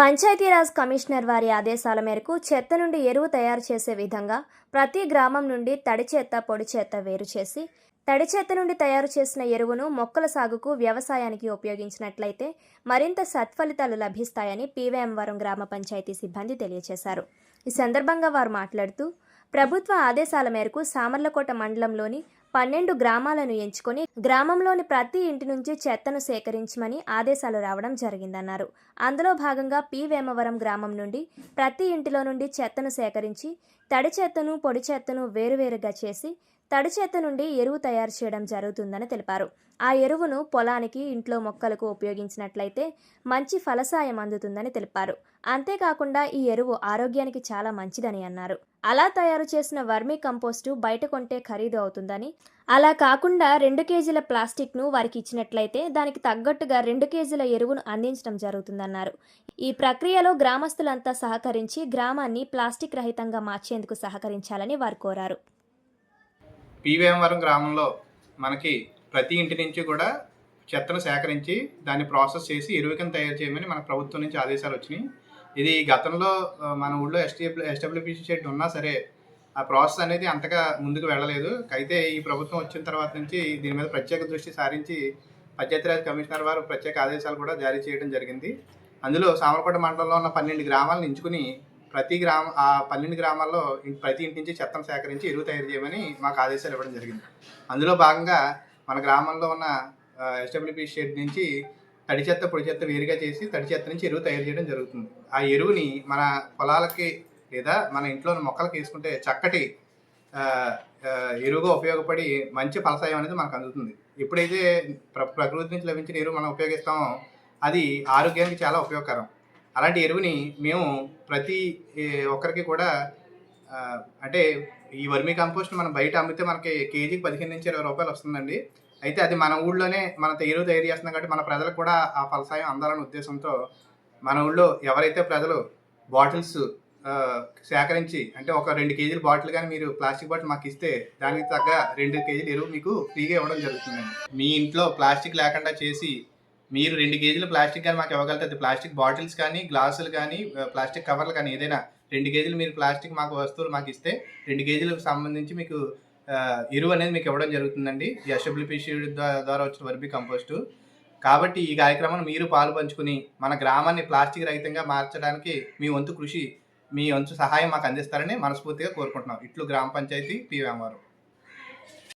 Panchayati Raj commissioner వారి ఆదేశాల మేరకు చెత్త నుండి ఎరువు తయారు చేసే విధంగా ప్రతి గ్రామం నుండి తడి చెత్త పొడి చెత్త వేరు చేసి తడి చెత్త నుండి తయారు చేసిన ఎరువును మొక్కల సాగుకు వ్యవసాయానికి ఉపయోగించినట్లయితే మరింత సత్ఫలితాలు లభిస్తాయని పీవేఎంవరం గ్రామ పంచాయతీ సిబ్బంది తెలియజేశారు. ఈ సందర్భంగా వారు మాట్లాడుతూ ప్రభుత్వ ఆదేశాల మేరకు సామర్లకోట మండలంలోని పన్నెండు గ్రామాలను ఎంచుకొని గ్రామంలోని ప్రతి ఇంటి నుంచి చెత్తను సేకరించమని ఆదేశాలు రావడం జరిగిందన్నారు. అందులో భాగంగా పి. వేమవరం గ్రామం నుండి ప్రతి ఇంటిలో నుండి చెత్తను సేకరించి తడి చెత్తను పొడి చెత్తను వేరువేరుగా చేసి తడి చేత నుండి ఎరువు తయారు చేయడం జరుగుతుందని తెలిపారు. ఆ ఎరువును పొలానికి ఇంట్లో మొక్కలకు ఉపయోగించినట్లయితే మంచి ఫలసాయం అందుతుందని తెలిపారు. అంతేకాకుండా ఈ ఎరువు ఆరోగ్యానికి చాలా మంచిదని అన్నారు. అలా తయారు చేసిన వర్మీ కంపోస్టు బయట కొంటే ఖరీదు అవుతుందని అలా కాకుండా రెండు కేజీల ప్లాస్టిక్ను వారికి ఇచ్చినట్లయితే దానికి తగ్గట్టుగా రెండు కేజీల ఎరువును అందించడం జరుగుతుందన్నారు. ఈ ప్రక్రియలో గ్రామస్తులంతా సహకరించి గ్రామాన్ని ప్లాస్టిక్ రహితంగా మార్చేందుకు సహకరించాలని వారు కోరారు. పీవేమవరం గ్రామంలో మనకి ప్రతి ఇంటి నుంచి కూడా చెత్తను సేకరించి దాన్ని ప్రాసెస్ చేసి ఎరువుకను తయారు చేయమని మన ప్రభుత్వం నుంచి ఆదేశాలు వచ్చినాయి. ఇది గతంలో మన ఊళ్ళో ఎస్టీఎఫ్ ఎస్డబ్ల్యూపీసీ షెడ్ ఉన్నా సరే ఆ ప్రాసెస్ అనేది అంతగా ముందుకు వెళ్ళలేదు. అయితే ఈ ప్రభుత్వం వచ్చిన తర్వాత నుంచి దీని మీద ప్రత్యేక దృష్టి సారించి పంచాయతీరాజ్ కమిషనర్ వారు ప్రత్యేక ఆదేశాలు కూడా జారీ చేయడం జరిగింది. అందులో సామర్కోట మండలంలో ఉన్న పన్నెండు గ్రామాలను ఎంచుకుని ప్రతి గ్రామ ఆ పన్నెండు గ్రామాల్లో ప్రతి ఇంటి నుంచి చెత్తను సేకరించి ఎరువు తయారు చేయమని మాకు ఆదేశాలు ఇవ్వడం జరిగింది. అందులో భాగంగా మన గ్రామంలో ఉన్న ఎస్డబ్ల్యూపీ షెడ్ నుంచి తడి చెత్త పొడి చెత్త వేరుగా చేసి తడి చెత్త నుంచి ఎరువు తయారు చేయడం జరుగుతుంది. ఆ ఎరువుని మన పొలాలకి లేదా మన ఇంట్లో ఉన్న మొక్కలకి వేసుకుంటే చక్కటి ఎరువుగా ఉపయోగపడి మంచి ఫలసాయం అనేది మనకు అందుతుంది. ఎప్పుడైతే ప్ర ప్రకృతి నుంచి లభించిన ఎరువు మనం ఉపయోగిస్తామో అది ఆరోగ్యానికి చాలా ఉపయోగకరం. అలాంటి ఎరువుని మేము ప్రతి ఒక్కరికి కూడా అంటే ఈ వర్మీ కంపోస్ట్ మనం బయట అమ్మితే మనకి కేజీకి పదిహేను నుంచి ఇరవై రూపాయలు వస్తుందండి. అయితే అది మన ఊళ్ళోనే మన ఎరువు తయారు చేస్తున్నాం కాబట్టి మన ప్రజలకు కూడా ఆ ఫలసాయం అందాలనే ఉద్దేశంతో మన ఊళ్ళో ఎవరైతే ప్రజలు బాటిల్స్ సేకరించి అంటే ఒక రెండు కేజీల బాటిల్ కానీ మీరు ప్లాస్టిక్ బాటిల్ మాకు ఇస్తే దానికి తగ్గ రెండు కేజీలు ఎరువు మీకు ఫ్రీగా ఇవ్వడం జరుగుతుందండి. మీ ఇంట్లో ప్లాస్టిక్ లేకుండా చేసి మీరు రెండు కేజీల ప్లాస్టిక్ కానీ మాకు ఇవ్వగలిగితే ప్లాస్టిక్ బాటిల్స్ కానీ గ్లాసులు కానీ ప్లాస్టిక్ కవర్లు కానీ ఏదైనా రెండు కేజీలు మీరు ప్లాస్టిక్ మాకు వస్తువులు మాకు ఇస్తే రెండు కేజీలకు సంబంధించి మీకు ఎరువు అనేది మీకు ఇవ్వడం జరుగుతుందండి. ఎస్డబ్ల్యూపీసీ ద్వారా వచ్చిన వర్బీ కంపోస్టు. కాబట్టి ఈ కార్యక్రమాన్ని మీరు పాలు పంచుకుని మన గ్రామాన్ని ప్లాస్టిక్ రహితంగా మార్చడానికి మీ వంతు కృషి మీ వంతు సహాయం మాకు అందిస్తారని మనస్ఫూర్తిగా కోరుకుంటున్నాం. ఇట్లు గ్రామ పంచాయతీ పి.